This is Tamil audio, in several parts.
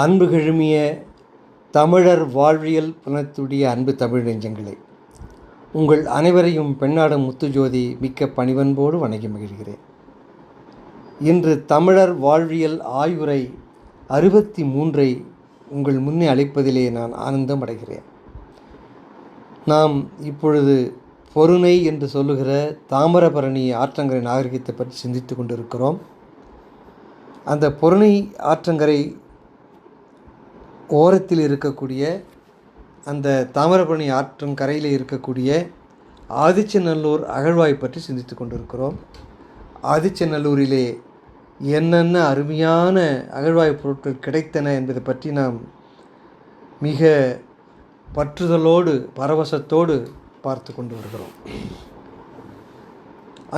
அன்புகிழுமிய தமிழர் வாழ்வியல் புலத்துடைய அன்பு தமிழ் நெஞ்சங்களே உங்கள் அனைவரையும் பெண்ணாடும் முத்துஜோதி மிக்க பணிவன்போடு வணங்கி மகிழ்கிறேன். இன்று தமிழர் வாழ்வியல் ஆய்வுரை அறுபத்தி மூன்றை உங்கள் முன்னே அழைப்பதிலே நான் ஆனந்தம் அடைகிறேன். நாம் இப்பொழுது பொருணை என்று சொல்லுகிற தாமிரபரணி ஆற்றங்கரை நாகரிகத்தை பற்றி சிந்தித்து கொண்டிருக்கிறோம். அந்த பொருணை ஆற்றங்கரை ஓரத்தில் இருக்கக்கூடிய அந்த தாமிரபரணி ஆற்றின் கரையில் இருக்கக்கூடிய ஆதிச்சநல்லூர் அகழ்வாய் பற்றி சிந்தித்து கொண்டிருக்கிறோம். ஆதிச்சநல்லூரிலே என்னென்ன அருமையான அகழ்வாய் பொருட்கள் கிடைத்தன என்பதை பற்றி நாம் மிக பற்றுதலோடு பரவசத்தோடு பார்த்து கொண்டு வருகிறோம்.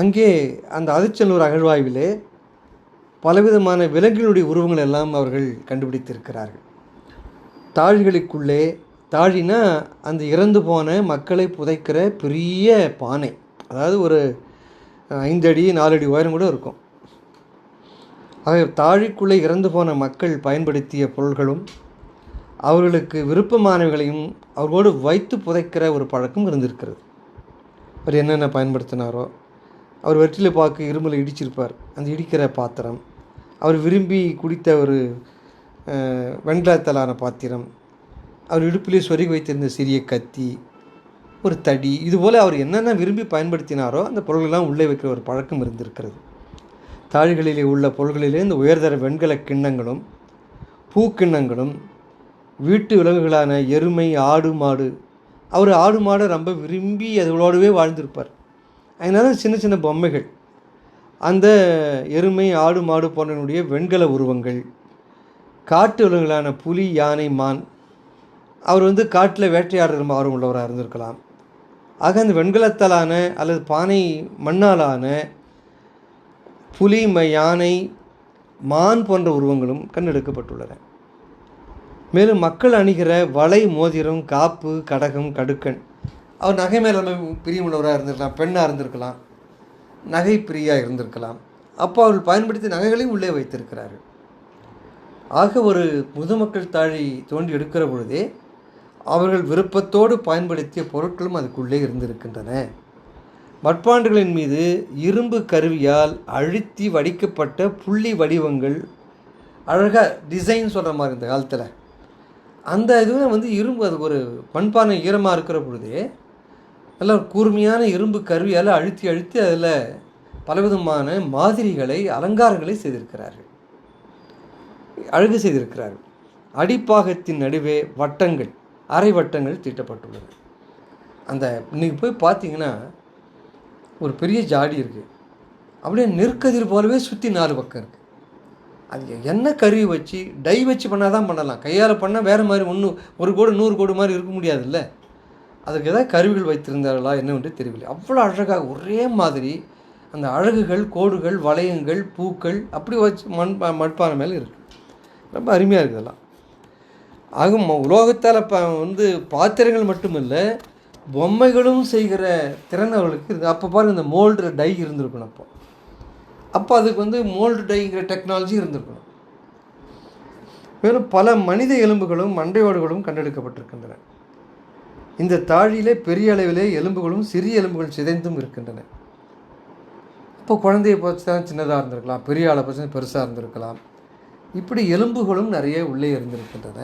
அங்கே அந்த ஆதிச்சநல்லூர் அகழ்வாய்விலே பலவிதமான விலங்குகளுடைய உருவங்கள் எல்லாம் அவர்கள் கண்டுபிடித்திருக்கிறார்கள். தாழிகளுக்குள்ளே தாழினா அந்த இறந்து போன மக்களை புதைக்கிற பெரிய பானை. அதாவது ஒரு ஐந்து அடி உயரம் கூட இருக்கும். ஆகவே தாழிக்குள்ளே இறந்து போன மக்கள் பயன்படுத்திய பொருள்களும் அவர்களுக்கு விருப்பமானவைகளையும் அவர்களோடு வைத்து புதைக்கிற ஒரு பழக்கம் இருந்திருக்கிறது. அவர் என்னென்ன பயன்படுத்தினாரோ அவர் வெற்றிலை பாக்கு இருமலை இடிச்சிருப்பார் அந்த இடிக்கிற பாத்திரம். அவர் விரும்பி குடித்த ஒரு வெண்கலத்தலான பாத்திரம் அவர் இடுப்பிலே சொருகி வைத்திருந்த சிறிய கத்தி ஒரு தடி இதுபோல் அவர் என்னென்ன விரும்பி பயன்படுத்தினாரோ அந்த பொருள்கள்லாம் உள்ளே வைக்கிற ஒரு பழக்கம் இருந்திருக்கிறது. தாழ்களிலே உள்ள பொருள்களிலே இந்த உயர்தர வெண்கல கிண்ணங்களும் பூக்கிண்ணங்களும் வீட்டு விலங்குகளான எருமை ஆடு மாடு அவர் ஆடு மாடை ரொம்ப விரும்பி அதுகளோடவே வாழ்ந்திருப்பார். அதனால் சின்ன சின்ன பொம்மைகள் அந்த எருமை ஆடு மாடு போன்றனுடைய வெண்கல உருவங்கள் காட்டு விலங்குகளான புலி யானை மான். அவர் வந்து காட்டில் வேட்டையாடுற ஆர்வம் உள்ளவராக இருந்திருக்கலாம். ஆக அந்த வெண்கலத்தாலான அல்லது பானை மண்ணாலான புலி ம யானை மான் போன்ற உருவங்களும் கண்டெடுக்கப்பட்டுள்ளன மேலும் மக்கள் அணிகிற வலை மோதிரம் காப்பு கடகம் கடுக்கன். அவர் நகை மேலே பிரியமுள்ளவராக இருந்திருக்கலாம் பெண்ணாக இருந்திருக்கலாம் நகை பிரியாக இருந்திருக்கலாம். அப்போ அவர்கள் பயன்படுத்தி நகைகளையும் உள்ளே வைத்திருக்கிறார்கள். ஆக ஒரு முதுமக்கள் தாழி தோண்டி எடுக்கிற பொழுதே அவர்கள் விருப்பத்தோடு பயன்படுத்திய பொருட்களும் அதுக்குள்ளே இருந்திருக்கின்றன. மட்பாண்டுகளின் மீது இரும்பு கருவியால் அழுத்தி வடிக்கப்பட்ட புள்ளி வடிவங்கள் அழகாக டிசைன் சொல்கிற மாதிரி இந்த காலத்தில். அந்த இதுவும் வந்து இரும்பு அது ஒரு மண்பானை ஈரமாக இருக்கிற பொழுதே நல்ல கூர்மையான இரும்பு கருவியால் அழுத்தி அழுத்தி அதில் பலவிதமான மாதிரிகளை அலங்காரங்களை செய்திருக்கிறார்கள். அழகு செய்திருக்கிறார்கள். அடிப்பாகத்தின் நடுவே வட்டங்கள் அரை வட்டங்கள் தீட்டப்பட்டுள்ளன. அந்த இன்றைக்கி போய் பார்த்தீங்கன்னா ஒரு பெரிய ஜாடி இருக்குது அப்படியே நெற்கதிர் போலவே சுற்றி நாலு பக்கம் இருக்குது அது என்ன கருவி வச்சு டை வச்சு பண்ணால் தான் பண்ணலாம். கையால் பண்ணால் வேறு மாதிரி ஒன்று ஒரு கோடு நூறு கோடு மாதிரி இருக்க முடியாதுல்ல. அதுக்கு ஏதாவது கருவிகள் வைத்திருந்தார்களா என்னவென்று தெரியவில்லை. அவ்வளோ அழகாக ஒரே மாதிரி அந்த அழகுகள் கோடுகள் வளையங்கள் பூக்கள் அப்படி வச்சு மண் மண்பானை மேலே இருக்குது ரொம்ப அருமையாக இருக்குது இதெல்லாம். ஆகும் உலோகத்தால் ப வந்து பாத்திரங்கள் மட்டுமில்லை பொம்மைகளும் செய்கிற திறன் அவர்களுக்கு இருக்குது அப்போ பாருங்கள் இந்த மோல்டு டை இருந்திருக்கணும் அப்போ. அப்போ அதுக்கு வந்து மோல்டு டைங்கிற டெக்னாலஜி இருந்திருக்கணும். மேலும் பல மனித எலும்புகளும் மண்டையோடுகளும் கண்டெடுக்கப்பட்டிருக்கின்றன. இந்த தாழியிலே பெரிய அளவிலே எலும்புகளும் சிறிய எலும்புகள் சிதைந்தும் இருக்கின்றன. இப்போ குழந்தையை பார்த்து தான் சின்னதாக இருந்திருக்கலாம். பெரிய ஆளை பற்றி பெருசாக இருந்திருக்கலாம். இப்படி எலும்புகளும் நிறைய உள்ளே இருந்திருக்கின்றன.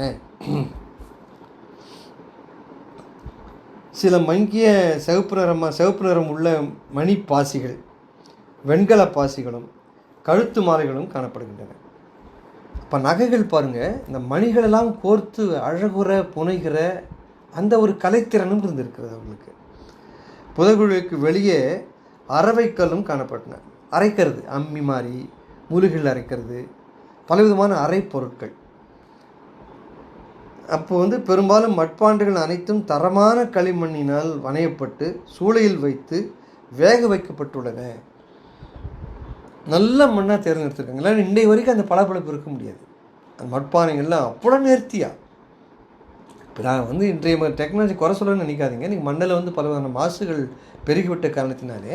சில மங்கிய சிவப்பு நிறமாக சிவப்பு நிறம் உள்ள மணி பாசிகள் வெண்கல பாசிகளும் கழுத்து மாலைகளும் காணப்படுகின்றன. இப்போ நகைகள் பாருங்கள் இந்த மணிகளெல்லாம் கோர்த்து அழகுற புனைகிற அந்த ஒரு கலைத்திறனும் இருந்திருக்கிறது அவங்களுக்கு. புதகுழிக்கு வெளியே அறவைக்கல்லும் காணப்பட்டன. அரைக்கிறது அம்மி மாதிரி முருகில் அரைக்கிறது பலவிதமான அரை பொருட்கள் அப்போ வந்து பெரும்பாலும் மட்பாண்டுகள் அனைத்தும் தரமான களிமண்ணினால் வணையப்பட்டு சூளையில் வைத்து வேக வைக்கப்பட்டுள்ளன. நல்ல மண்ணாக தேர்ந்தெடுத்துருக்காங்க. இல்லை இன்றைய வரைக்கும் அந்த பளபளப்பு இருக்க முடியாது. அந்த மட்பானைகள்லாம் அவ்வளோ நேர்த்தியாக இப்போ நான் வந்து இன்றைய டெக்னாலஜி குறை சொல்லணும்னு நினைக்காதீங்க. நீங்கள் மண்ணில் வந்து பலவிதமான மாசுகள் பெருகிவிட்ட காரணத்தினாலே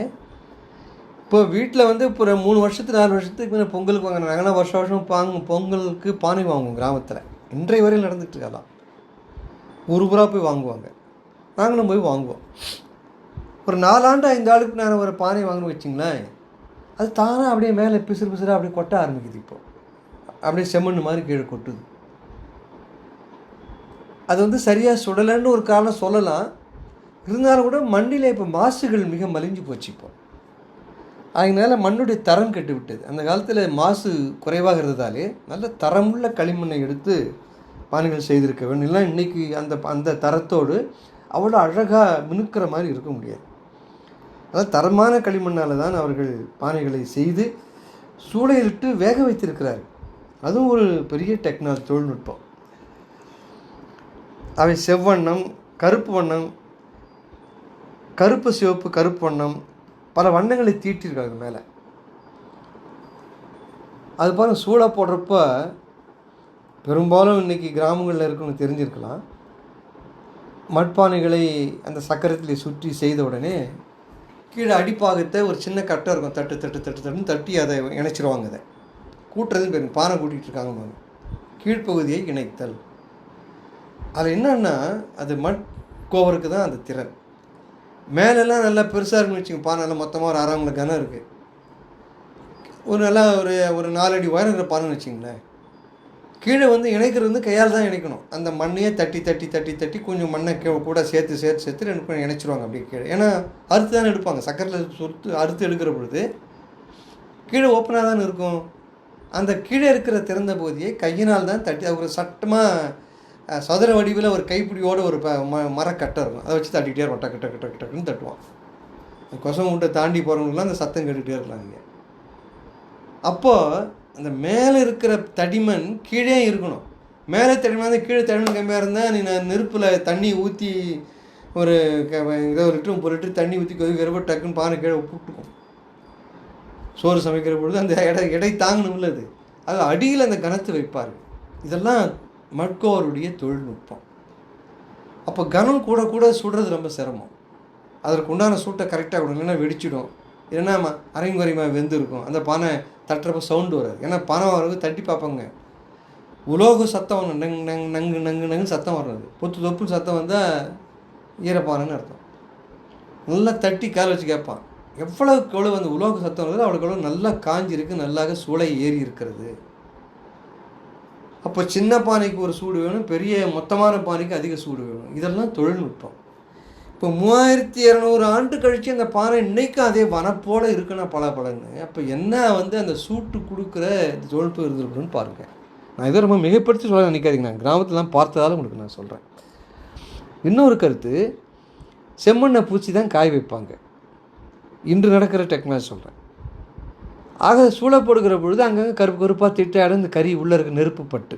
இப்போ வீட்டில் வந்து இப்போ மூணு வருஷத்துக்கு நாலு வருஷத்துக்கு முன்ன பொங்கலுக்கு வாங்கினாங்கன்னா வருஷம் வருஷம் பாங்க பொங்கலுக்கு பானை வாங்குவோம் கிராமத்தில். இன்றைய வரையில் நடந்துட்டு அதான் ஒரு புறா போய் வாங்குவாங்க. நாங்களும் போய் வாங்குவோம். ஒரு நாலாண்டு ஐந்து ஆளுக்கு நான் ஒரு பானை வாங்கணும்னு வச்சிங்களேன் அது தானாக அப்படியே மேலே பிசுறு பிசுறாக அப்படியே கொட்ட ஆரம்பிக்குது இப்போது அப்படியே செம்மண் மாதிரி கீழே கொட்டுது. அது வந்து சரியாக சுடலைன்னு ஒரு காரணம் சொல்லலாம். இருந்தாலும் கூட மண்டியில் இப்போ மாசுகள் மிக மலிஞ்சு போச்சு இப்போ. அதனால மண்ணுடைய தரம் கெட்டு விட்டது அந்த காலத்தில் மாசு குறைவாக இருந்ததாலே நல்ல தரமுள்ள களிமண்ணை எடுத்து பானைகள் செய்திருக்க வேண்டும். இல்லை இன்றைக்கி அந்த அந்த தரத்தோடு அவ்வளோ அழகாக மினுக்கிற மாதிரி இருக்க முடியாது. அதாவது தரமான களிமண்ணால் தான் அவர்கள் பானைகளை செய்து சூளையிலிட்டு வேக வைத்திருக்கிறார். அதுவும் ஒரு பெரிய டெக்னாலஜி தொழில்நுட்பம். அவை செவ்வண்ணம் கருப்பு வண்ணம் கருப்பு சிவப்பு கருப்பு வண்ணம் பல வண்ணங்களை தீட்டியிருக்காங்க மேலே. அது பாருங்கள் சூடாக போடுறப்ப பெரும்பாலும் இன்றைக்கி கிராமங்களில் இருக்குன்னு தெரிஞ்சிருக்கலாம். மட்பானைகளை அந்த சக்கரத்தில் சுற்றி செய்த உடனே கீழே அடிப்பாகத்தை ஒரு சின்ன கட்டை இருக்கும். தட்டு தட்டு தட்டு தட்டுன்னு தட்டி அதை இணைச்சிருவாங்க அதை. கூட்டுறதுன்னு பேருங்க பானை கூட்டிகிட்டு இருக்காங்க கீழ்ப்பகுதியை இணைத்தல். அதில் என்னன்னா அது மட் கோவருக்கு தான் அந்த திறன். மேலெல்லாம் நல்லா பெருசாக இருக்குன்னு வச்சுங்க பானை நல்லா மொத்தமாக ஒரு அரை கனம் இருக்குது ஒரு நல்லா ஒரு ஒரு நாலடி உயரம் இருக்கிற பானைன்னு வச்சிங்களேன் கீழே வந்து இணைக்கிறது வந்து கையால் தான் இணைக்கணும். அந்த மண்ணையே தட்டி தட்டி தட்டி தட்டி கொஞ்சம் மண்ணை கீழே கூட சேர்த்து சேர்த்து சேர்த்து ரெண்டு பண்ணி இணைச்சிருவாங்க அப்படியே கீழே. ஏன்னா அறுத்து தானே எடுப்பாங்க. சக்கரையில் சுருத்து அறுத்து எடுக்கிற பொழுது கீழே ஓப்பனாக தானே இருக்கும். அந்த கீழே இருக்கிற திறந்த பகுதியை கையினால் தான் தட்டி அது ஒரு சட்டமாக சதுர வடிவில் ஒரு கைப்பிடியோட ஒரு ப ம மரக்கட்டை இருக்கும். அதை வச்சு தட்டிக்கிட்டே இருக்கும். டக்கு டக்கு டக்கு டக்குன்னு தட்டுவான். கொசம் உண்டை தாண்டி போகிறவங்களுக்குலாம் அந்த சத்தம் கேட்டுகிட்டே இருக்கலாம் இங்கே அப்போது அந்த மேலே இருக்கிற தடிமன் கீழே இருக்கணும். மேலே தடிமன் வந்து கீழே தடிமன் கம்மியாக இருந்தால் நீ நான் நெருப்பில் தண்ணி ஊற்றி ஒரு க இதை ஒரு லிட்டரும் முப்பது லிட்டர் தண்ணி ஊற்றி கொதிக்கிறப்ப டக்குன்னு பானை கீழே புட்டுக்கும் சோறு சமைக்கிற பொழுது அந்த எடை எடை தாங்கணும்ல அது. அது அடியில் அந்த கணத்து வைப்பார். இதெல்லாம் மட்கோருடைய தொழில்நுட்பம். அப்போ கனம் கூட கூட சுடுறது ரொம்ப சிரமம். அதற்கு உண்டான சூட்டை கரெக்டாக கொடுங்க இல்லைன்னா வெடிச்சிடும். இல்லைன்னா அரையும் குறையுமா வெந்திருக்கும். அந்த பானை தட்டுறப்ப சவுண்டு வராது. ஏன்னா பானை வரவு தட்டி பார்ப்பாங்க. உலோக சத்தம் நங் நங் நங்கு நங்கு நங்கு சத்தம் வர்றது. பொத்து தொப்புன்னு சத்தம் வந்தால் ஈரப்பானைன்னு அர்த்தம். நல்லா தட்டி கால் வச்சு கேட்பான். எவ்வளோக்கு எவ்வளோ அந்த உலோக சத்தம் வருது அவ்வளோக்கு எவ்வளோ நல்லா காஞ்சிருக்கு நல்லாக சூளை ஏறி இருக்கிறது. அப்போ சின்ன பானைக்கு ஒரு சூடு வேணும் பெரிய மொத்தமான பானைக்கு அதிக சூடு வேணும். இதெல்லாம் தொழில்நுட்பம். இப்போ மூவாயிரத்தி இரநூறு ஆண்டு கழித்து அந்த பானை இன்றைக்கும் அதே வனப்போடு இருக்குன்னா பல பலன்னு. அப்போ என்ன வந்து அந்த சூட்டு கொடுக்குற தொழில்நுட்பம் இருந்திருக்குன்னு பாருங்கள் நான் இதை ரொம்ப மிகப்படுத்தி சொல்ல நினைக்காதீங்க. நான் கிராமத்துலாம் பார்த்ததால உங்களுக்கு நான் சொல்கிறேன் இன்னொரு கருத்து செம்மண்ணை பூச்சி தான் காய வைப்பாங்க. இன்று நடக்கிற டெக்னாலஜி சொல்கிறேன் ஆக சூழப்படுகிற போடுகிற பொழுது அங்கங்கே கருப்பு கருப்பாக திட்டாடும் இந்த கறி உள்ளே இருக்க நெருப்பு பட்டு.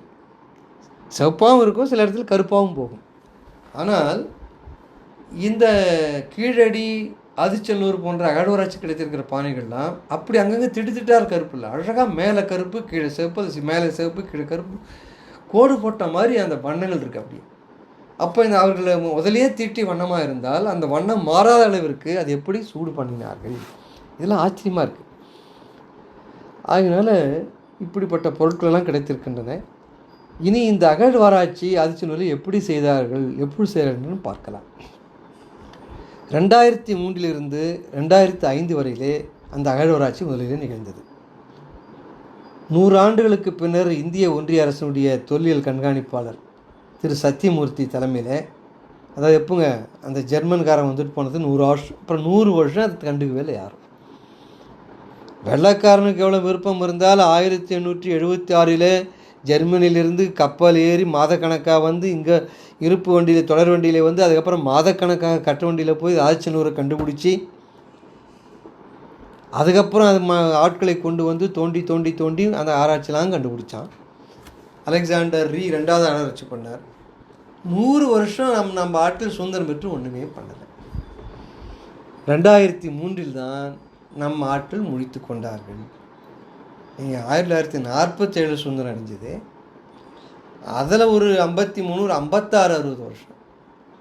சிவப்பாகவும் இருக்கும் சில இடத்துல கருப்பாகவும் போகும். ஆனால் இந்த கீழடி அதிச்சல்லூர் போன்ற அகழ்வராட்சி கிடைத்திருக்கிற பானைகள்லாம் அப்படி அங்கங்கே திட்டு திட்டார் கருப்பு இல்லை. அழகாக மேலே கருப்பு கீழே சிவப்பு அது மேலே சிவப்பு கீழே கருப்பு. கோடு போட்ட மாதிரி அந்த வண்ணங்கள் இருக்குது அப்படி அப்போ இந்த அவர்களை முதலையே தீட்டி வண்ணமாக இருந்தால் அந்த வண்ணம் மாறாத அளவிற்கு அது எப்படி சூடு பண்ணினார்கள்? இதெல்லாம் ஆச்சரியமாக இருக்குது அதனால் இப்படிப்பட்ட பொருட்களெல்லாம் கிடைத்திருக்கின்றன. இனி இந்த அகழ்வாராய்ச்சி ஆதிச்சநூலை எப்படி செய்தார்கள் எப்படி செய்கிறார்கள்னு பார்க்கலாம். ரெண்டாயிரத்தி மூன்றிலிருந்து ரெண்டாயிரத்தி ஐந்து வரையிலே அந்த அகழ்வாராய்ச்சி முதலிலே நிகழ்ந்தது. நூறு ஆண்டுகளுக்கு பின்னர் இந்திய ஒன்றிய அரசினுடைய தொல்லியல் கண்காணிப்பாளர் திரு சத்தியமூர்த்தி தலைமையில் அதாவது எப்போங்க அந்த ஜெர்மன்காரன் வந்துட்டு போனது நூறு வருஷம் அப்புறம் நூறு வருஷம் அது கண்டுக்கவே இல்லை யாரும். வெள்ளக்காரனுக்கு எவ்வளோ விருப்பம் இருந்தால் ஆயிரத்தி எண்ணூற்றி எழுபத்தி ஆறில் ஜெர்மனியிலிருந்து கப்பல் ஏறி மாதக்கணக்காக வந்து இங்கே இருப்பு வண்டியில் தொடர் வண்டியில் வந்து அதுக்கப்புறம் மாதக்கணக்காக கட்ட வண்டியில் போய் ஆதிச்சனூரை கண்டுபிடிச்சி அதுக்கப்புறம் அது ம ஆட்களை கொண்டு வந்து தோண்டி தோண்டி தோண்டி அந்த ஆராய்ச்சிலாம் கண்டுபிடிச்சான். அலெக்சாண்டர் ரீ ரெண்டாவது ஆராய்ச்சி பண்ணார். நூறு வருஷம் நம் நம்ம ஆட்கள் சுதந்திரம் பெற்று ஒன்றுமே பண்ணலை. ரெண்டாயிரத்தி மூன்றில் தான் நம் ஆட்கள் முடித்து கொண்டார்கள். நீங்கள் ஆயிரத்தி தொள்ளாயிரத்தி நாற்பத்தேழு சுதந்திரம் அடைஞ்சது. அதில் ஒரு ஐம்பத்தி மூணு ஒரு ஐம்பத்தாறு அறுபது வருஷம்.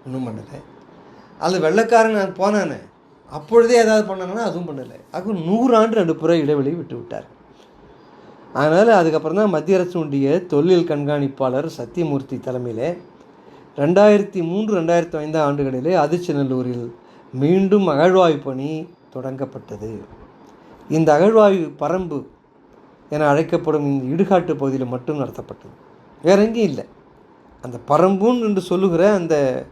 ஒன்றும் பண்ணலை. அது வெள்ளக்காரன் நான் போனானே அப்பொழுதே ஏதாவது பண்ணாங்கன்னா அதுவும் பண்ணலை. அது நூறு ஆண்டு ரெண்டு புற இடைவெளி விட்டு விட்டார். அதனால் அதுக்கப்புறம் தான் மத்திய அரசுடைய தொழில் கண்காணிப்பாளர் சத்தியமூர்த்தி தலைமையில் ரெண்டாயிரத்தி மூன்று ரெண்டாயிரத்தி ஐந்தாம் ஆண்டுகளிலே அதிர்ச்சி நல்லூரில் மீண்டும் அகழ்வாய்வு பணி தொடங்கப்பட்டது. இந்த அகழ்வாய்வு பரம்பு என அழைக்கப்படும் இந்த இடுகாட்டு பகுதியில் மட்டும் நடத்தப்பட்டது. வேற எங்கேயும் இல்லை. அந்த பரம்புன்னு என்று சொல்லுகிற அந்த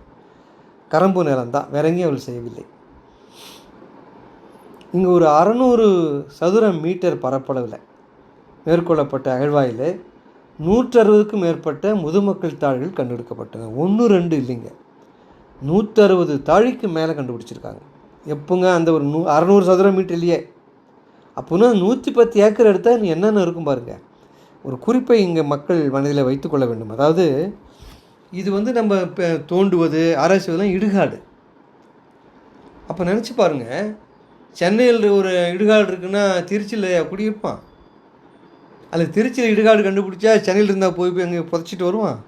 கரம்பு நிலம்தான். வேற எங்கேயும் அவள் செய்யவில்லை. இங்கே ஒரு அறநூறு சதுர மீட்டர் பரப்பளவில் மேற்கொள்ளப்பட்ட அகழ்வாயில் நூற்றறுபதுக்கும் மேற்பட்ட முதுமக்கள் தாள்கள் கண்டுபிடிக்கப்பட்டன ஒன்று ரெண்டு இல்லைங்க. நூற்றறுபது தாழிக்கு மேலே கண்டுபிடிச்சிருக்காங்க. எப்போங்க அந்த ஒரு நூ அறநூறு சதுர மீட்டர்லையே அப்போனா நூற்றி பத்து ஏக்கர் எடுத்தால் நீ என்னென்ன இருக்கும் பாருங்கள் ஒரு குறிப்பை இங்கே மக்கள் மனதில் வைத்துக்கொள்ள வேண்டும். அதாவது இது வந்து நம்ம இப்போ தோண்டுவது ஆராய்ச்சிவதெல்லாம் இடுகாடு. அப்போ நினச்சி பாருங்கள் சென்னையில் ஒரு இடுகாடு இருக்குன்னா திருச்சியில் குடியிருப்பான். அதில் திருச்சியில் இடுகாடு கண்டுபிடிச்சா சென்னையில் இருந்தால் போய் போய் அங்கே புதைச்சிட்டு வருவான்.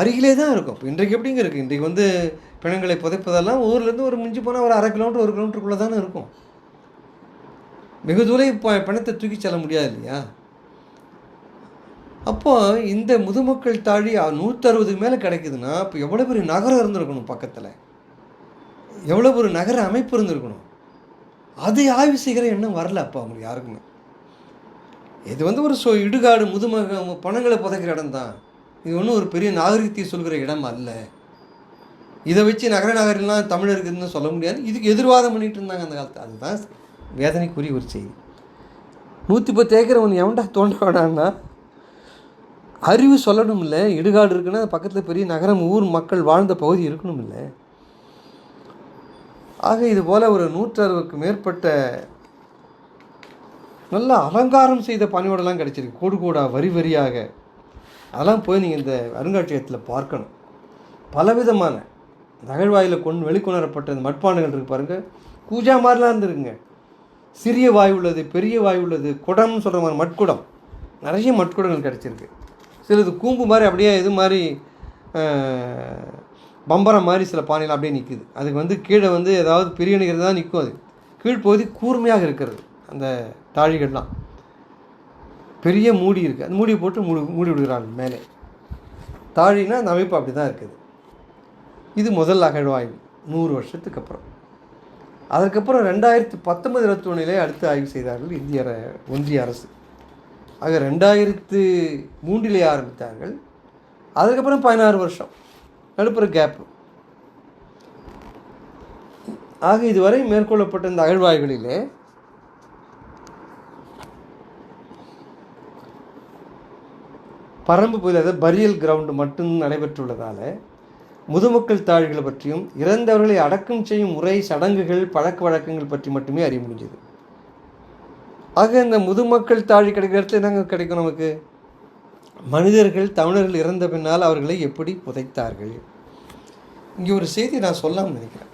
அருகிலே தான் இருக்கும். இப்போ இன்றைக்கு எப்படிங்க இருக்குது இன்றைக்கு வந்து பிணங்களை புதைப்பதெல்லாம் ஊர்லேருந்து ஒரு மிஞ்சி போனால் ஒரு அரை கிலோமீட்டர் ஒரு கிலோமீட்டருக்குள்ளே தானே இருக்கும். மிக தூரம் இப்போ பணத்தை தூக்கி செல்ல முடியாது இல்லையா? அப்போ இந்த முதுமக்கள் தாழி நூற்றறுபதுக்கு மேலே கிடைக்குதுன்னா இப்போ எவ்வளோ பெரிய நகரம் இருந்திருக்கணும் பக்கத்தில்? எவ்வளோ ஒரு நகர அமைப்பு இருந்திருக்கணும்? அதை ஆய்வு செய்கிற எண்ணம் வரல அப்போ அவங்களுக்கு யாருக்குமே. இது வந்து ஒரு சோ இடுகாடு முதுமக பணங்களை புதைக்கிற இடம் தான் இது ஒன்றும் ஒரு பெரிய நாகரிகத்தை சொல்கிற இடம் அல்ல. இதை வச்சு நகர நகரெல்லாம் தமிழ் இருக்குதுன்னு சொல்ல முடியாது. இதுக்கு எதிர்வாதம் பண்ணிகிட்டு இருந்தாங்க அந்த காலத்தில் அதுதான் வேதனைக்குரிய ஒரு செய்தி. நூற்றி பத்து ஏக்கர் ஒன்று எவன்டா தோண்ட வேணான்னா அறிவு சொல்லணும் இல்லை இடுகாடு இருக்குன்னா பக்கத்தில் பெரிய நகரம் ஊர் மக்கள் வாழ்ந்த பகுதி இருக்கணும் இல்லை ஆக இது போல் ஒரு நூற்றறுபதுக்கு மேற்பட்ட நல்ல அலங்காரம் செய்த பணியோடலாம் கிடச்சிருக்கு. கூடு கூடா வரி வரியாக அதெல்லாம் போய் நீங்கள் இந்த அருங்காட்சியகத்தில் பார்க்கணும். பலவிதமான நகழ்வாயில் கொண்டு வெளிக்கொணரப்பட்ட இந்த மட்பாண்டங்கள் இருக்கு பாருங்கள் பூஜா மாதிரிலாம் இருந்துருக்குங்க. சிறிய வாய் உள்ளது பெரிய வாய் உள்ளது குடம்னு சொல்கிற மாதிரி மட்குடம். நிறைய மட்குடங்கள் கிடச்சிருக்கு. சிலது கூம்பு மாதிரி அப்படியே இது மாதிரி பம்பரம் மாதிரி சில பானையில் அப்படியே நிற்குது அதுக்கு வந்து கீழே வந்து ஏதாவது பிரியணுகிறது தான் நிற்கும் அது. கீழ்ப்பகுதி கூர்மையாக இருக்கிறது அந்த தாழிகள்லாம். பெரிய மூடி இருக்குது அந்த மூடியை போட்டு மூடி மூடி விடுகிறாங்க மேலே. தாழினா அந்த அமைப்பு அப்படி தான் இருக்குது. இது முதல் அகழ்வாய்வு. நூறு வருஷத்துக்கு அப்புறம். அதற்கப்புறம் ரெண்டாயிரத்தி பத்தொன்பது இருபத்தி ஒன்றிலே அடுத்து ஆய்வு செய்தார்கள் இந்திய ஒன்றிய அரசு. ஆக ரெண்டாயிரத்து மூன்றிலே ஆரம்பித்தார்கள். அதுக்கப்புறம் பதினாறு வருஷம். நடுப்புற கேப்பு ஆக இதுவரை மேற்கொள்ளப்பட்ட இந்த அகழ்வாய்களிலே பரம்பு பகுதி அதாவது பரியல் கிரவுண்டு மட்டும் நடைபெற்றுள்ளதால் முதுமக்கள் தாழ்களை பற்றியும் இறந்தவர்களை அடக்கம் செய்யும் முறை சடங்குகள் பழக்க வழக்கங்கள் பற்றி மட்டுமே அறிய முடிஞ்சது. ஆக இந்த முதுமக்கள் தாழி கிடைக்கிற இடத்துல என்னங்க கிடைக்கும் நமக்கு? மனிதர்கள் தமிழர்கள் இறந்த பின்னால் அவர்களை எப்படி புதைத்தார்கள்? இங்கே ஒரு செய்தி நான் சொல்லாமல் நினைக்கிறேன்.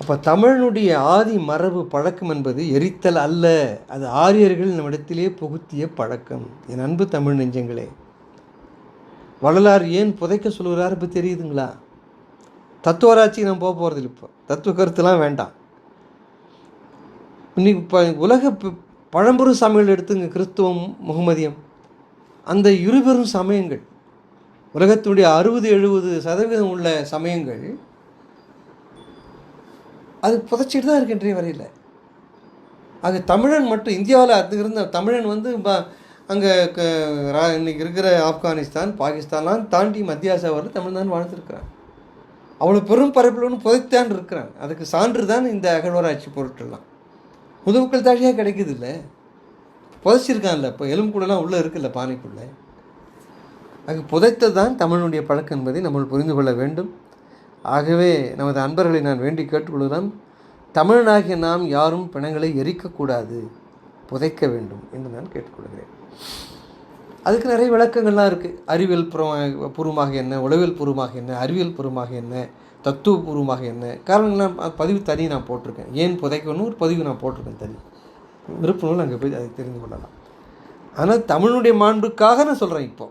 அப்போ தமிழனுடைய ஆதி மரபு பழக்கம் என்பது எரித்தல் அல்ல. அது ஆரியர்கள் நம்மிடத்திலே புகுத்திய பழக்கம். என் அன்பு தமிழ் நெஞ்சங்களே. வரலாறு ஏன் புதைக்க சொல்கிறார் இப்போ தெரியுதுங்களா? தத்துவராட்சி நம்ம போக போகிறது இப்போ. தத்துவ கருத்துலாம் வேண்டாம். இன்னைக்கு இப்போ உலக பழம்பெரும் சமயங்கள் எடுத்துங்க கிறிஸ்துவம் முகமதியம். அந்த இருபெரும் சமயங்கள் உலகத்தினுடைய அறுபது எழுபது சதவீதம் உள்ள சமயங்கள் அது புதைச்சிட்டு தான் இருக்கு இன்றைய வரையில். அது தமிழன் மட்டும் இந்தியாவில் அது இருந்த தமிழன் வந்து அங்கே இன்னைக்கு இருக்கிற ஆப்கானிஸ்தான் பாகிஸ்தான்லாம் தாண்டி மத்திய ஆசியா வரல தமிழ் தான் வாழ்ந்துருக்கிறான் அவ்வளோ பெரும் பரப்பில் ஒன்று புதைத்தான் இருக்கிறான் அதுக்கு சான்று தான் இந்த அகழ்வாராய்ச்சி பொருட்கள்லாம். முதுமக்கள் தாழியாக கிடைக்குது இல்லை புதைச்சிருக்கான்ல இப்போ எலும்பு உள்ளே இருக்குல்ல பானைக்குள்ளே? அது புதைத்தது தான் தமிழுடைய பழக்கம் என்பதை நம்ம புரிந்து கொள்ள வேண்டும். ஆகவே நமது அன்பர்களை நான் வேண்டி கேட்டுக்கொள்கிறேன். தமிழனாகிய நாம் யாரும் பிணங்களை எரிக்கக்கூடாது புதைக்க வேண்டும் என்று நான் கேட்டுக்கொள்கிறேன். அதுக்கு நிறைய விளக்கங்கள்லாம் இருக்குது அறிவியல் பூர்வமாக பூர்வமாக என்ன உளவியல் பூர்வமாக என்ன அறிவியல் பூர்வமாக என்ன தத்துவ பூர்வமாக என்ன. காரணங்கள்லாம் பதிவு தனி நான் போட்டிருக்கேன். ஏன் புதைக்கணும் ஒரு பதிவு நான் போட்டிருக்கேன் தனி. விருப்பங்கள் அங்கே போய் அதை தெரிந்து கொள்ளலாம். ஆனால் தமிழுடைய மாண்புக்காக நான் சொல்கிறேன் இப்போ.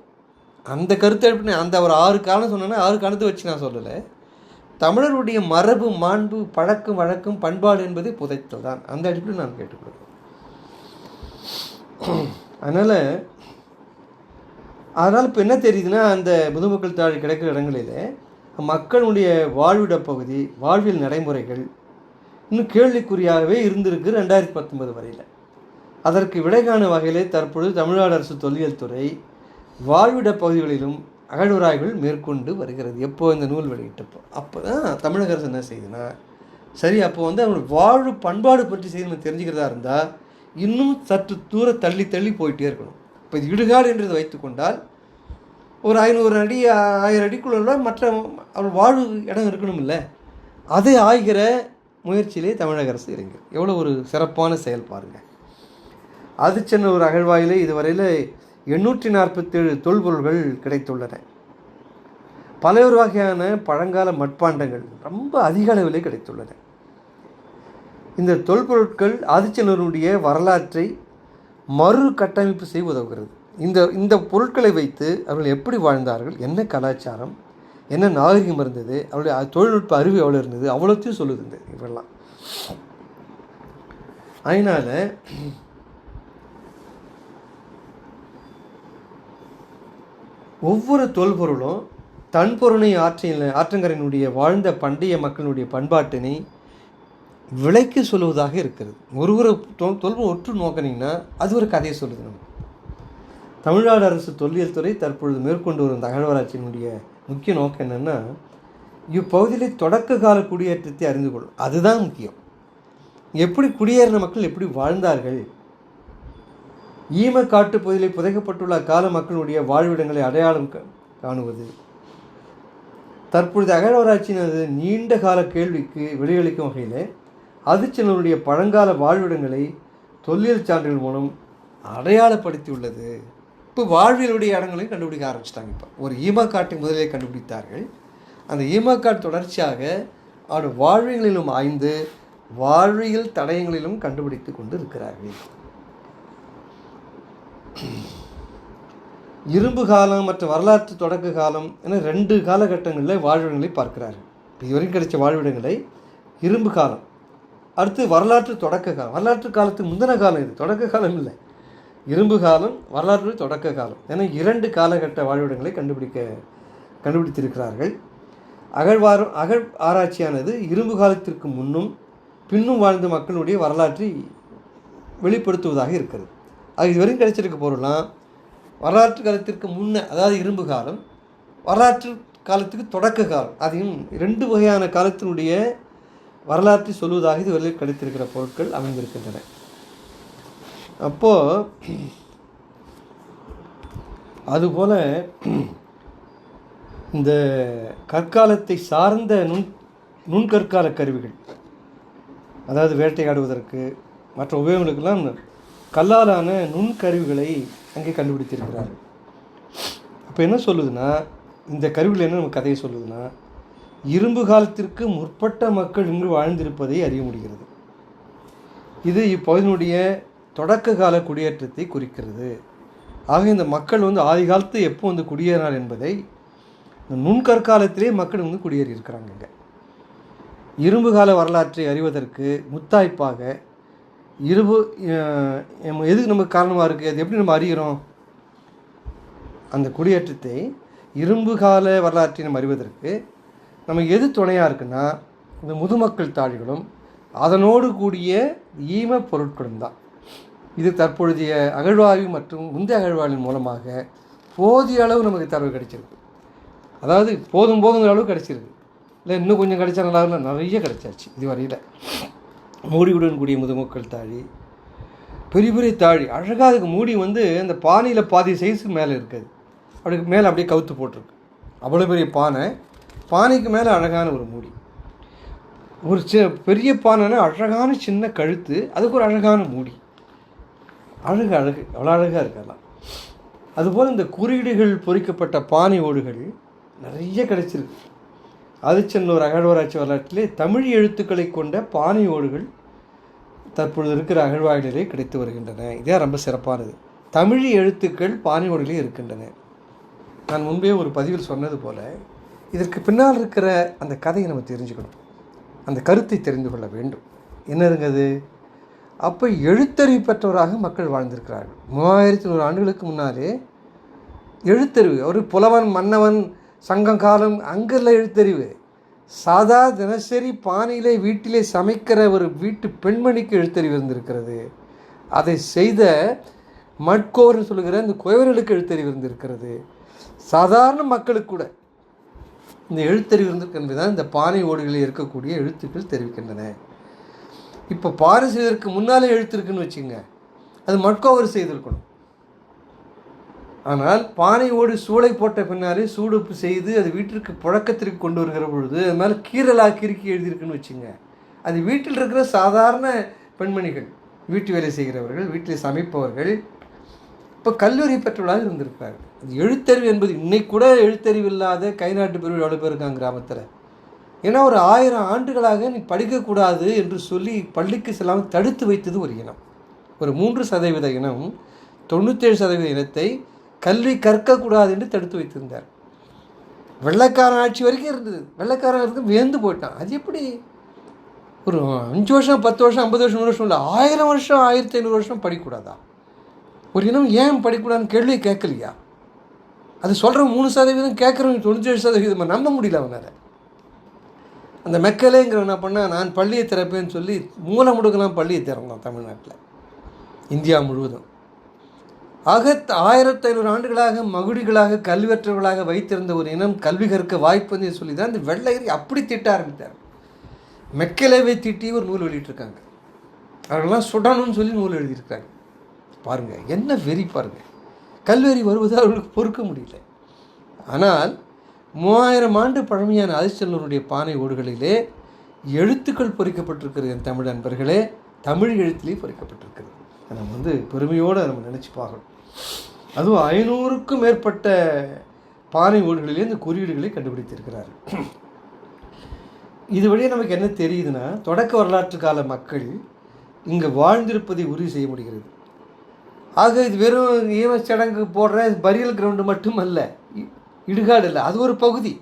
அந்த கருத்தெடுப்பு அந்த ஒரு ஆறு காலம் சொன்னேன்னா ஆறு காலத்தை வச்சு நான் சொல்லலை. தமிழருடைய மரபு மாண்பு பழக்கம் வழக்கம் பண்பாடு என்பதை புதைத்தல் தான். அந்த அடிப்படையில் நான் கேட்டுக்கொள்கிறேன். அதனால் அதனால் இப்போ என்ன தெரியுதுன்னா அந்த முதுமக்கள் தாழ் கிடைக்கிற இடங்களில் மக்களுடைய வாழ்விட பகுதி வாழ்வியல் நடைமுறைகள் இன்னும் கேள்விக்குறியாகவே இருந்திருக்கு ரெண்டாயிரத்தி பத்தொன்பது வரையில். அதற்கு விடை காணும் வகையிலே தற்பொழுது தமிழ்நாடு அரசு தொல்லியல் துறை வாழ்விட பகுதிகளிலும் அகழ்வுராய்கள் மேற்கொண்டு வருகிறது. எப்போ இந்த நூல் வெளியிட்டப்போ. அப்போ தான் தமிழக அரசு என்ன செய்யுதுன்னா சரி அப்போ வந்து அவங்க வாழ்வு பண்பாடு பற்றி செய்து தெரிஞ்சுக்கிறதா இருந்தால் இன்னும் சற்று தூர தள்ளி தள்ளி போயிட்டே இருக்கணும். இப்போ இது இடுகாடு என்றதை வைத்துக்கொண்டால் ஒரு ஐநூறு அடி ஆயிரம் அடிக்குள்ள மற்ற அவள் வாழ்வு இடம் இருக்கணும் இல்லை அதை ஆகிற முயற்சியிலே தமிழக அரசு இறங்கு எவ்வளோ ஒரு சிறப்பான செயல் பாருங்கள் அது சென்ன ஒரு அகழ்வாயிலே இதுவரையில் எண்ணூற்றி நாற்பத்தேழு தொல்பொருள்கள் கிடைத்துள்ளன. பல்வேறு வகையான பழங்கால மட்பாண்டங்கள் ரொம்ப அதிக அளவிலே கிடைத்துள்ளன. இந்த தொல்பொருட்கள் ஆதிச்சனருடைய வரலாற்றை மறு கட்டமைப்பு செய்ய உதவுகிறது. இந்த இந்த பொருட்களை வைத்து அவர்கள் எப்படி வாழ்ந்தார்கள்? என்ன கலாச்சாரம்? என்ன நாகரிகம் இருந்தது? அவருடைய தொழில்நுட்ப அறிவு எவ்வளோ இருந்தது? அவ்வளோத்தையும் சொல்லுது இந்த இவெல்லாம் அதனால் ஒவ்வொரு தொல்பொருளும் தன்பொருளை ஆற்றின் ஆற்றின ஆற்றங்கரையினுடைய வாழ்ந்த பண்டைய மக்களுடைய பண்பாட்டினை விலைக்கு சொல்லுவதாக இருக்கிறது. ஒரு ஒரு தொல்பு ஒற்று நோக்கினீங்கன்னா அது ஒரு கதையை சொல்லுது நம்ம தமிழ்நாடு அரசு தொல்லியல் துறை தற்பொழுது மேற்கொண்டு வரும் இந்த அகழ்வாராய்ச்சியினுடைய முக்கிய நோக்கம் என்னென்னா இப்பகுதியில் தொடக்க கால குடியேற்றத்தை அறிந்து கொள்ளும் அதுதான் முக்கியம். எப்படி குடியேறின மக்கள் எப்படி வாழ்ந்தார்கள்? ஈம காட்டு பகுதியில் புதைக்கப்பட்டுள்ள அக்கால மக்களுடைய வாழ்விடங்களை அடையாளம் காணுவது. தற்பொழுது அகழ்வாராய்ச்சியினது நீண்ட கால கேள்விக்கு விடையளிக்கும் வகையில் அதிர்ச்சினருடைய பழங்கால வாழ்விடங்களை தொல்லியல் சான்றுகள் மூலம் அடையாளப்படுத்தியுள்ளது. இப்போ வாழ்வியலுடைய இடங்களையும் கண்டுபிடிக்க ஆரம்பிச்சிட்டாங்க இப்போ. ஒரு ஈமக்காட்டை காட்டை முதலே கண்டுபிடித்தார்கள். அந்த ஈமக்காட் தொடர்ச்சியாக அவருடைய வாழ்வியங்களிலும் ஆய்ந்து வாழ்வியல் தடயங்களிலும் கண்டுபிடித்து கொண்டு இருக்கிறார்கள் இரும்பு காலம் மற்றும் வரலாற்று தொடக்க காலம் என ரெண்டு காலகட்டங்களில் வாழ்விடங்களை பார்க்கிறார்கள். இப்போ இதுவரைக்கும் கிடைச்ச வாழ்விடங்களை இரும்பு காலம் அடுத்து வரலாற்று தொடக்க காலம். வரலாற்று காலத்துக்கு முந்தின காலம் இது. தொடக்க காலம் இல்லை. இரும்பு காலம் வரலாற்று தொடக்க காலம். என இரண்டு காலகட்ட வாழ்விடங்களை கண்டுபிடிக்க கண்டுபிடித்திருக்கிறார்கள். அகழ்வார அகழ் ஆராய்ச்சியானது இரும்பு காலத்திற்கு முன்னும் பின்னும் வாழ்ந்த மக்களுடைய வரலாற்றை வெளிப்படுத்துவதாக இருக்கிறது. அது இதுவரையும் கிடைச்சிருக்க பொருளாம் வரலாற்று காலத்திற்கு முன்ன அதாவது இரும்பு காலம் வரலாற்று காலத்துக்கு தொடக்க காலம். அதையும் ரெண்டு வகையான காலத்தினுடைய வரலாற்றை சொல்வதாக இதுவரையில் கிடைத்திருக்கிற பொருட்கள் அமைந்திருக்கின்றன. அப்போது அதுபோல் இந்த கற்காலத்தை சார்ந்த நுண் நுண்கற்கால கருவிகள் அதாவது வேட்டையாடுவதற்கு மற்ற உபயோகங்களுக்கெல்லாம் கல்லாலான நுண்கருவிகளை அங்கே கண்டுபிடித்திருக்கிறார் அப்போ என்ன சொல்லுதுன்னா இந்த கருவிகள் என்ன நம்ம கதையை சொல்லுதுன்னா இரும்பு காலத்திற்கு முற்பட்ட மக்கள் இங்கு வாழ்ந்திருப்பதை அறிய முடிகிறது. இது இப்பகுதியினுடைய தொடக்க கால குடியேற்றத்தை குறிக்கிறது. ஆக இந்த மக்கள் வந்து ஆதி காலத்து எப்போ வந்து குடியேறினார் என்பதை இந்த நுண்கற்காலத்திலே மக்கள் வந்து குடியேறி இருக்கிறாங்க இங்கே. இரும்பு கால வரலாற்றை அறிவதற்கு முத்தாய்ப்பாக இரும்பு எதுக்கு நமக்கு காரணமாக இருக்குது அது எப்படி நம்ம அறிகிறோம்? அந்த குடியேற்றத்தை இரும்பு கால வரலாற்றை நம்ம அறிவதற்கு நம்ம எது துணையாக இருக்குன்னா இந்த முதுமக்கள் தாழிகளும் அதனோடு கூடிய ஈம பொருட்களும் தான். இது தற்பொழுதைய அகழ்வாய்வு மற்றும் முந்தைய அகழ்வாய்வின் மூலமாக போதிய அளவு நமக்கு தரவு கிடைச்சிருக்கு. அதாவது போதும் போதுங்கிற அளவு கிடைச்சிருக்கு. இல்லை இன்னும் கொஞ்சம் கிடைச்சா நல்லா இல்லை நிறைய கிடைச்சாச்சு இதுவரையில். மூடியுடன் கூடிய முதுமக்கள் தாழி பெரிய பெரிய தாழி அழகாக அதுக்கு மூடி வந்து அந்த பானையில் பாதி சைஸுக்கு மேலே இருக்குது. அப்படிக்கு மேலே அப்படியே கவுத்து போட்டிருக்கு. அவ்வளோ பெரிய பானை. பானைக்கு மேலே அழகான ஒரு மூடி. ஒரு சி பெரிய பானைனா அழகான சின்ன கழுத்து அதுக்கு ஒரு அழகான மூடி. அழகு அழகு அவ்வளோ அழகாக இருக்கலாம் அதுபோல் இந்த குறியீடுகள் பொறிக்கப்பட்ட பானை ஓடுகள் நிறைய கிடைச்சிருக்கு. ஆதிச்சன்னூர் அகழ்வாராய்ச்சி வரலாற்றிலே தமிழ் எழுத்துக்களை கொண்ட பானை ஓடுகள் தற்பொழுது இருக்கிற அகழ்வாய்களிலே கிடைத்து வருகின்றன. இதே ரொம்ப சிறப்பானது. தமிழ் எழுத்துக்கள் பானை ஓடுகளே இருக்கின்றன. நான் முன்பே ஒரு பதிவில் சொன்னது போல் இதற்கு பின்னால் இருக்கிற அந்த கதையை நம்ம தெரிஞ்சுக்கணும். அந்த கருத்தை தெரிந்து கொள்ள வேண்டும். என்னதுங்க அப்போ எழுத்தறிவு பெற்றவராக மக்கள் வாழ்ந்திருக்கிறார்கள். மூவாயிரத்தி நூறு ஆண்டுகளுக்கு முன்னாலே எழுத்தறிவு ஒரு புலவன் மன்னவன் சங்கம் காலம் அங்கெல்லாம் எழுத்தறிவு. சாதா தினசரி பானையிலே வீட்டிலே சமைக்கிற ஒரு வீட்டு பெண்மணிக்கு எழுத்தறிவு இருந்திருக்கிறது. அதை செய்த மட்கோர்னு சொல்லுகிற இந்த குயவர்களுக்கு எழுத்தறிவு இருந்திருக்கிறது. சாதாரண மக்களுக்கு கூட இந்த எழுத்தறிவு இருந்திருக்கு தான் இந்த பானை ஓடுகளில் இருக்கக்கூடிய எழுத்துக்கள் தெரிவிக்கின்றன. இப்போ பாறை செய்வதற்கு முன்னாலே எழுத்து இருக்குன்னு வச்சுங்க அது மட்கோவர் செய்திருக்கணும். ஆனால் பானை ஓடு சூளை போட்ட பின்னாலே சூடுப்பு செய்து அது வீட்டிற்கு புழக்கத்திற்கு கொண்டு வருகிற பொழுது அது மேலே கீரலாக கிறுக்கி எழுதியிருக்குன்னு வச்சுங்க. அது வீட்டில் இருக்கிற சாதாரண பெண்மணிகள் வீட்டு வேலை செய்கிறவர்கள் வீட்டில் சமைப்பவர்கள் இப்போ கல்லூரி பெற்றவர்களாக இருந்திருப்பார் அது எழுத்தறிவு என்பது இன்னைக்கு கூட எழுத்தறிவு இல்லாத கை நாட்டு பிரிவு எவ்வளோ பேர் இருக்காங்க கிராமத்தில்? ஏன்னா ஒரு ஆயிரம் ஆண்டுகளாக நீ படிக்கக்கூடாது என்று சொல்லி பள்ளிக்கு செல்லாமல் தடுத்து வைத்தது ஒரு இனம். ஒரு மூன்று சதவீத இனம் தொண்ணூற்றேழு சதவீத இனத்தை கல்வி கற்கக்கூடாது என்று தடுத்து வைத்திருந்தார். வெள்ளைக்காரன் ஆட்சி வரைக்கும் இருந்தது. வெள்ளைக்காரன் இருந்து வியந்து போயிட்டான். அது எப்படி? ஒரு அஞ்சு வருஷம் பத்து வருஷம் ஐம்பது வருஷம் நூறு வருஷம் இல்லை ஆயிரம் வருஷம் ஆயிரத்தி ஐநூறு வருஷம் படிக்கக்கூடாதா? ஒரு இனம் ஏன் படிக்கக்கூடாதுன்னு கேள்வி கேட்கலையா? அது சொல்கிற மூணு சதவீதம் கேட்குறவங்க தொண்ணூற்றேழு சதவீதம் நம்ப முடியல அவனால் அந்த மெக்கலேங்கிற என்ன பண்ணால் நான் பள்ளியை திறப்பேன்னு சொல்லி மூலம் முடுக்கலாம் பள்ளியை திறந்தான் தமிழ்நாட்டில். இந்தியா முழுவதும். ஆக ஆயிரத்தி ஐநூறு ஆண்டுகளாக மகுடிகளாக கல்வியற்றவர்களாக வைத்திருந்த ஒரு இனம் கல்வி கற்க வாய்ப்புன்னு சொல்லி தான் இந்த வெள்ளையரி அப்படி திட்ட ஆரம்பித்தார். மெக்கலேவை திட்டி ஒரு நூல் வெளியிட்டிருக்காங்க. அவர்கள்லாம் சுடணும்னு சொல்லி நூல் எழுதியிருக்காங்க. பாருங்கள் என்ன வெறி பாருங்கள் கல்வெறி வருவது அவர்களுக்கு பொறுக்க முடியல. ஆனால் மூவாயிரம் ஆண்டு பழமையான ஆதிச்செல்லனுடைய பானை ஓடுகளிலே எழுத்துக்கள் பொறிக்கப்பட்டிருக்கிறது என் தமிழ் நண்பர்களே தமிழ் எழுத்திலே பொறிக்கப்பட்டிருக்கிறது. நம்ம வந்து பெருமையோடு நம்ம நினச்சி பார்க்கணும். அதுவும் ஐநூறுக்கும் மேற்பட்ட பானை ஓடுகளிலே இந்த குறியீடுகளை கண்டுபிடித்திருக்கிறார் இது வழியாக நமக்கு என்ன தெரியுதுன்னா தொடக்க வரலாற்று கால மக்கள் இங்கே வாழ்ந்திருப்பதை உறுதி செய்ய முடிகிறது. ஆக இது வெறும் ஈமச்சடங்கு போடுற பரியல் கிரவுண்டு மட்டும் அல்ல இடுகாடு இல்லை அது ஒரு பகுதி.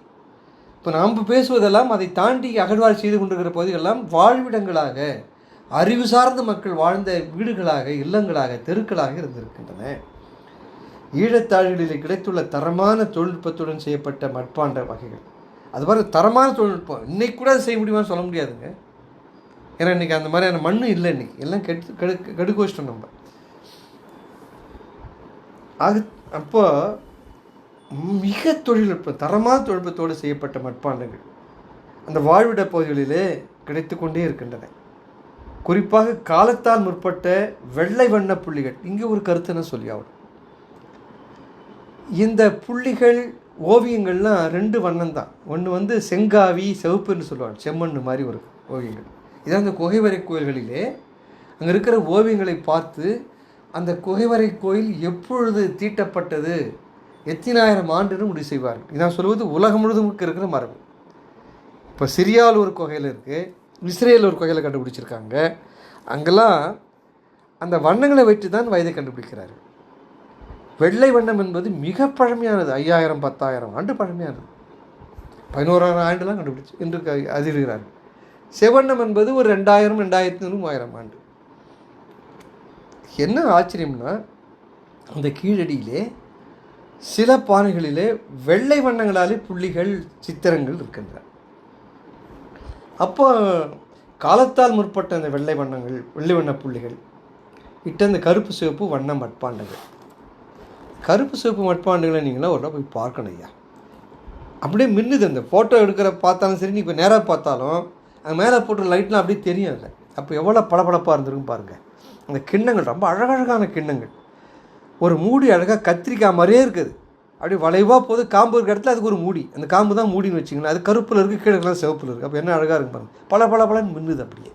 இப்போ நாம் பேசுவதெல்லாம் அதை தாண்டி அகழ்வார் செய்து கொண்டிருக்கிற பகுதிகளெல்லாம் வாழ்விடங்களாக அறிவு சார்ந்த மக்கள் வாழ்ந்த வீடுகளாக இல்லங்களாக தெருக்களாக இருந்திருக்கின்றன. ஈழத்தாழ்களில் கிடைத்துள்ள தரமான தொழில்நுட்பத்துடன் செய்யப்பட்ட மட்பாண்ட வகைகள். அது மாதிரி தரமான தொழில்நுட்பம் இன்னைக்கு கூட அதை செய்ய முடியுமான்னு சொல்ல முடியாதுங்க. ஏன்னா இன்றைக்கி அந்த மாதிரியான மண் இல்லை இன்றைக்கி எல்லாம் கெடு கெடு கெடுக்க வச்சிட்டோம் நம்ம. அது அப்போ மிக தொழில்நுட்பம் தரமான தொழில்நுட்பத்தோடு செய்யப்பட்ட மட்பாண்டங்கள் அந்த வாழ்விட பகுதிகளிலே கிடைத்து கொண்டே இருக்கின்றன. குறிப்பாக காலத்தால் முற்பட்ட வெள்ளை வண்ண புள்ளிகள். இங்கே ஒரு கருத்து என்ன சொல்லி ஆகணும். இந்த புள்ளிகள் ஓவியங்கள்லாம் ரெண்டு வண்ணம் தான். ஒன்று வந்து செங்காவி செவப்புன்னு சொல்லுவாங்க. செம்மண் மாதிரி ஒரு ஓவியங்கள். இதான் அந்த குகைவரை கோயில்களிலே அங்கே இருக்கிற ஓவியங்களை பார்த்து அந்த குகைவரை கோயில் எப்பொழுது தீட்டப்பட்டது? எத்தனாயிரம் ஆண்டுன்னு முடிவு செய்வார்கள் இதான் சொல்வது உலகம் முழுவதும் இருக்கிற மரபு. இப்போ சிரியாவில் ஒரு குகையில் இருக்குது இஸ்ரேல் ஒரு குகையில் கண்டுபிடிச்சிருக்காங்க. அங்கெல்லாம் அந்த வண்ணங்களை வைத்து தான் வயதை கண்டுபிடிக்கிறாரு. வெள்ளை வண்ணம் என்பது மிக பழமையானது. ஐயாயிரம் பத்தாயிரம் ஆண்டு பழமையானது. பதினோராயிரம் ஆண்டுலாம் கண்டுபிடிச்சு என்று அதிர்கிறார்கள் செவண்ணம் என்பது ஒரு ரெண்டாயிரம் ரெண்டாயிரத்தி மூவாயிரம் ஆண்டு. என்ன ஆச்சரியம்னா அந்த கீழடியிலே சில பானைகளிலே வெள்ளை வண்ணங்களாலே புள்ளிகள் சித்திரங்கள் இருக்கின்றன. அப்போ காலத்தால் முற்பட்ட அந்த வெள்ளை வண்ணங்கள் வெள்ளை வண்ண புள்ளிகள் இட்ட அந்த கருப்பு சிவப்பு வண்ண மட்பாண்டங்கள். கருப்பு சிவப்பு மட்பாண்டுகளை நீங்களாம் ஒரு போய் பார்க்கணும் ஐயா. அப்படியே மின்னுது அந்த ஃபோட்டோ எடுக்கிற பார்த்தாலும் சரி நீ இப்போ நேராக பார்த்தாலும் அங்கே மேலே போட்டு லைட்லாம் அப்படியே தெரியும் இல்லை அப்போ எவ்வளோ பளபளப்பாக இருந்திருக்கும் பாருங்கள் அந்த கிண்ணங்கள் ரொம்ப அழகழகான கிண்ணங்கள். ஒரு மூடி அழகாக கத்திரிக்காய் மாதிரியே இருக்குது. அப்படியே வளைவாக போது காம்பு இருக்கிற இடத்துல அதுக்கு ஒரு மூடி. அந்த காம்பு தான் மூடின்னு வச்சிங்கன்னா அது கருப்பில் இருக்குது கீழே சிவப்பில் இருக்குது அப்போ என்ன அழகாக இருக்கு பாருங்கள் பல பல பலன்னு மின்னுது அப்படியே.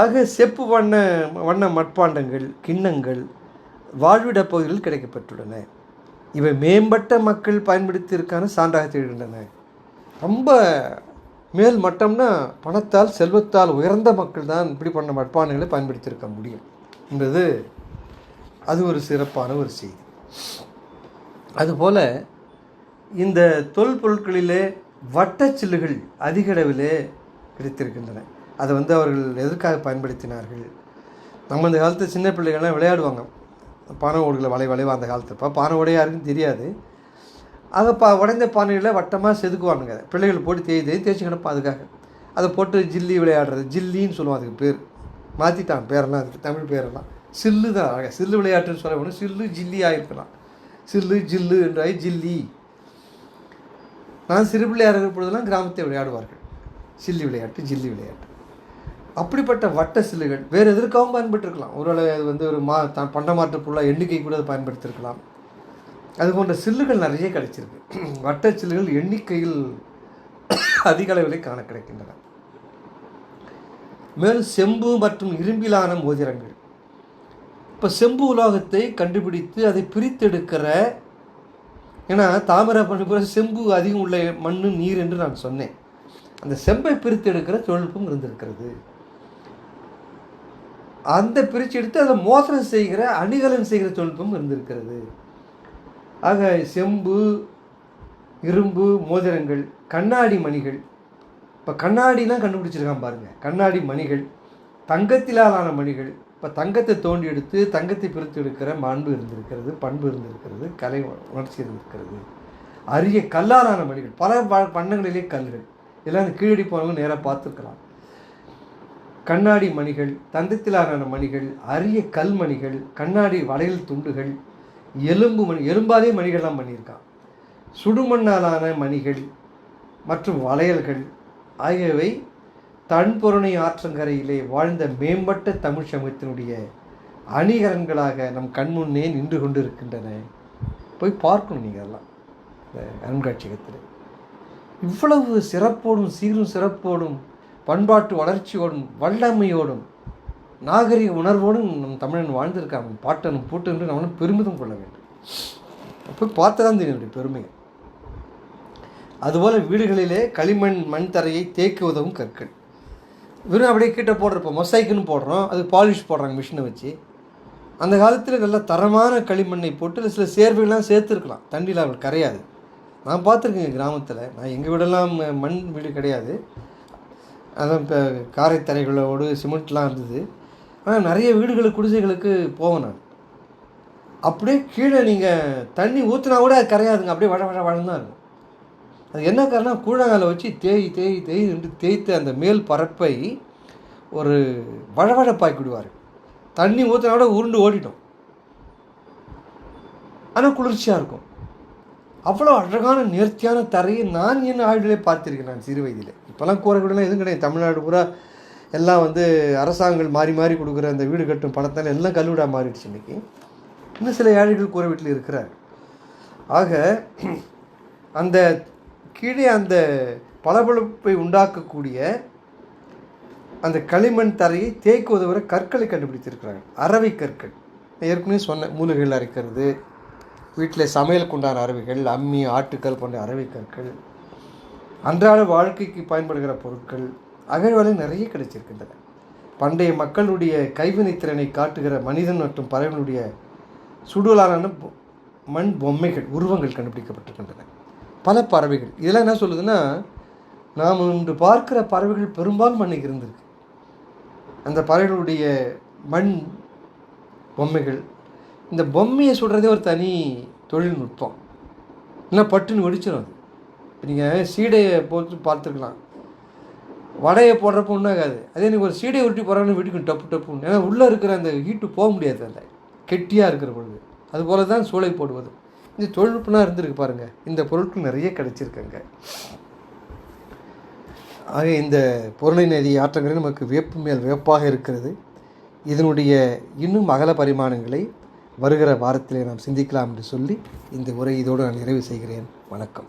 ஆக செப்பு வண்ண வண்ண மட்பாண்டங்கள் கிண்ணங்கள் வாழ்விட பகுதிகளில் கிடைக்கப்பட்டுள்ளன இவை மேம்பட்ட மக்கள் பயன்படுத்தியிருக்கான சான்றாக திகழ்கின்றன. ரொம்ப மேல் மட்டம்னா பணத்தால் செல்வத்தால் உயர்ந்த மக்கள் தான் இப்படி பண்ண மட்பானைகளை பயன்படுத்தியிருக்க முடியும். என்பது அது ஒரு சிறப்பான ஒரு செய்தி. அதுபோல் இந்த தொல் பொருட்களிலே வட்டச்சில்லுகள் அதிக அளவிலே கிடைத்திருக்கின்றன. அதை வந்து அவர்கள் எதற்காக பயன்படுத்தினார்கள்? நம்ம இந்த காலத்து சின்ன பிள்ளைகள்லாம் விளையாடுவாங்க. பானை ஓடுகளை வளை வளைவா அந்த காலத்தில் இப்போ பானை ஓடை யாருக்கும் தெரியாது. அதை பா உடைந்த பானையில் வட்டமாக செதுக்குவானுங்க. பிள்ளைகள் போட்டு தேய் தேய் தேய்ச்சி கிடப்போம் அதுக்காக. அதை போட்டு ஜில்லி விளையாடுறது. ஜில்லின்னு சொல்லுவோம் அதுக்கு பேர். மாற்றிட்டான் பேரெல்லாம் அதுக்கு தமிழ் பேரெல்லாம். சில்லு தான் அழகாக சில்லு விளையாட்டுன்னு சொல்ல ஒன்று சில்லு ஜில்லி ஆகிருக்கலாம் சில்லு ஜில்லு என்றாய் ஜில்லி. நான் சிறு பிள்ளையாக இருக்கிற பொழுதெல்லாம் கிராமத்தை விளையாடுவார்கள். சில்லி விளையாட்டு ஜில்லி விளையாட்டு. அப்படிப்பட்ட வட்ட சில்லுகள் வேறு எதற்காகவும் பயன்பட்டுருக்கலாம். ஒருவேளை அது வந்து ஒரு மா த பண்டமாற்று பொருளாக எண்ணிக்கை கூட அதை பயன்படுத்தியிருக்கலாம் அது போன்ற சில்லுகள் நிறைய கிடைச்சிருக்கு. வட்ட சில்லுகள் எண்ணிக்கையில் அதிக அளவிலே காண கிடைக்கின்றன மேலும் செம்பு மற்றும் இரும்பிலான மோதிரங்கள். இப்போ செம்பு உலோகத்தை கண்டுபிடித்து அதை பிரித்தெடுக்கிற ஏன்னா தாமிர பண்ண செம்பு அதிகம் உள்ள மண் நீர் என்று நான் சொன்னேன். அந்த செம்பை பிரித்தெடுக்கிற தொழில்நுட்பம் இருந்திருக்கிறது. அந்த பிரித்து எடுத்து அதை மோசனம் செய்கிற அணிகலன் செய்கிற தொழில்நுட்பம் இருந்திருக்கிறது. ஆக செம்பு இரும்பு மோதிரங்கள் கண்ணாடி மணிகள். இப்போ கண்ணாடிலாம் கண்டுபிடிச்சிருக்கான் பாருங்கள் கண்ணாடி மணிகள் தங்கத்திலாலான மணிகள். இப்போ தங்கத்தை தோண்டி எடுத்து தங்கத்தை பிரித்து எடுக்கிற மாண்பு இருந்திருக்கிறது பண்பு இருந்திருக்கிறது கலை உணர்ச்சி இருந்திருக்கிறது. அரிய கல்லாலான மணிகள் பல ப- வண்ணங்களிலே கல்கள் இதெல்லாம் அந்த கீழடி போனவங்க நேராக பார்த்துருக்கலாம். கண்ணாடி மணிகள் தந்தத்திலான மணிகள் அரிய கல்மணிகள் கண்ணாடி வளையல் துண்டுகள் எலும்பு மணி எலும்பாலே மணிகள்லாம் பண்ணியிருக்கான். சுடுமண்ணாலான மணிகள் மற்றும் வளையல்கள் ஆகியவை தன்பொருணை ஆற்றங்கரையிலே வாழ்ந்த மேம்பட்ட தமிழ் சமூகத்தினுடைய அணிகரன்களாக நம் கண்முன்னே நின்று கொண்டு இருக்கின்றன போய் பார்க்கணும் நீங்கள் அதெல்லாம். இந்த அருங்காட்சியகத்தில். இவ்வளவு சிறப்போடும் சீரும் சிறப்போடும் பண்பாட்டு வளர்ச்சியோடும் வல்லமையோடும் நாகரிக உணர்வோடு நம் தமிழன் வாழ்ந்திருக்கான். பாட்டன் பாட்டனும் பூட்டு என்று நம்மளும் பெருமிதம் கொள்ள வேண்டும். அப்போ பார்த்து தான் தெரியும் என்னுடைய பெருமை அதுபோல் வீடுகளிலே களிமண் மண் தரையை தேக்க உதவும் கற்கள். வெறும் அப்படியே கிட்டே போடுற இப்போ மொசைக்குன்னு போடுறோம். அது பாலிஷ் போடுறாங்க மிஷினை வச்சு. அந்த காலத்தில் நல்ல தரமான களிமண்ணை போட்டு சில சேர்வைகள்லாம் சேர்த்துருக்கலாம். தண்ணியில் அவள் கரையாது. நான் பார்த்துருக்கேங்க கிராமத்தில். நான் எங்கள் வீடெல்லாம் ம- மண் வீடு கிடையாது. அதான் இப்போ காரைத்தரைகளோடு சிமெண்ட்லாம் இருந்தது. ஆனால் நிறைய வீடுகளுக்கு குடிசைகளுக்கு போவேன் நான். அப்படியே கீழே நீங்கள் தண்ணி ஊற்றினா கூட அது கரையாதுங்க. அப்படியே வட வட வழன்னு தான் இருக்கும். அது என்ன காரணம் கூழாங்கால வச்சு தேய் தேய் தேய் என்று தேய்த்து அந்த மேல் பரப்பை ஒரு வழவழப்பாக்கிவிடுவார் தண்ணி ஊற்றினா கூட உருண்டு ஓடிட்டோம் ஆனால் குளிர்ச்சியாக இருக்கும். அவ்வளோ அழகான நேர்த்தியான தரையை நான் என் ஆழ்விலே பார்த்துருக்கேன் நான் சிறு வயதில். இப்போல்லாம் கூறக்கூடலாம் எதுவும் கிடையாது. தமிழ்நாடு பூரா எல்லாம் வந்து அரசாங்கங்கள் மாறி மாறி கொடுக்குற அந்த வீடு கட்டும் பணத்தால் எல்லாம் கல்வீடாக மாறிடுச்சு இன்றைக்கி இன்னும் சில ஏழைகள் கூற வீட்டில் இருக்கிறார். ஆக அந்த கீழே அந்த பளபளப்பை உண்டாக்கக்கூடிய அந்த களிமண் தரையை தேய்க்க உதவுற கற்களை கண்டுபிடித்திருக்கிறாங்க அரவை கற்கள். ஏற்கனவே சொன்ன மூலிகைகள் அரைக்கிறது வீட்டில் சமையலுக்கு உண்டான அரவைகள் அம்மி ஆட்டுக்கள் போன்ற அரவை கற்கள் அன்றாட வாழ்க்கைக்கு பயன்படுகிற பொருட்கள் அகழ்வலை நிறைய கிடைச்சிருக்கின்றன. பண்டைய மக்களுடைய கைவினைத்திறனை காட்டுகிற மனிதன் மற்றும் பறவைகளுடைய சுடுலான மண் பொம்மைகள் உருவங்கள் கண்டுபிடிக்கப்பட்டிருக்கின்றன. பல பறவைகள். இதெல்லாம் என்ன சொல்லுதுன்னா நாம் இன்று பார்க்கிற பறவைகள் பெரும்பாலும் அன்னைக்கு இருந்திருக்கு. அந்த பறவைகளுடைய மண் பொம்மைகள் இந்த பொம்மையை சுடுறதே ஒரு தனி தொழில்நுட்பம். இல்லை பட்டுன்னு வெடிச்சிடும் அது. நீங்கள் சீடையை போட்டு பார்த்துருக்கலாம். வடையை போடுறப்ப ஒன்றும் ஆகாது. அதே எனக்கு ஒரு சீடையை உருட்டி போகிறாங்கன்னு வெடிக்கும் டப்பு டப்புன்னு. ஏன்னா உள்ளே இருக்கிற அந்த ஹீட்டு போக முடியாது அந்த கெட்டியாக இருக்கிற பொழுது. அதுபோல தான் சூளை போடுவது இந்த தொழில்நுட்பம்லாம் இருந்திருக்கு பாருங்கள் இந்த பொருட்கள் நிறைய கிடச்சிருக்குங்க. ஆக இந்த பொருளை நதி ஆற்றங்கள் நமக்கு வேப்பு மேல் வேப்பாக இருக்கிறது. இதனுடைய இன்னும் அகல பரிமாணங்களை வருகிற வாரத்திலே நாம் சிந்திக்கலாம் என்று சொல்லி இந்த உரை இதோடு நான் நிறைவு செய்கிறேன். வணக்கம்.